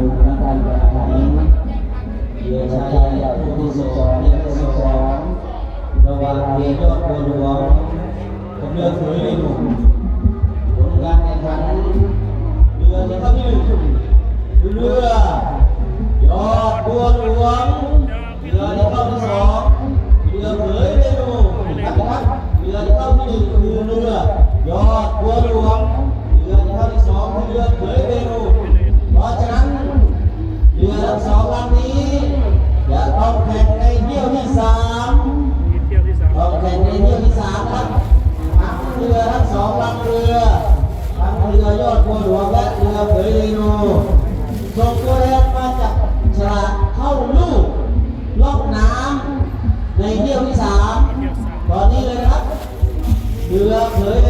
ดูพระจันทร์แเยชัยสบสองยที่สิบสองระวัยอดกหลวงเลือกสวยไม่ถูกผลการแข่งขันเรือจะต้องยืนเรือ ยอดกหลวงเรือจ ยอดบัวหลวงและเรือเผยเรนูส่งตัวแทนมาจากฉลากเข้าลูกล่องน้ำในเที่ยวที่สามเที่ยวสามตอนนี้เลยนะครับเรือเผย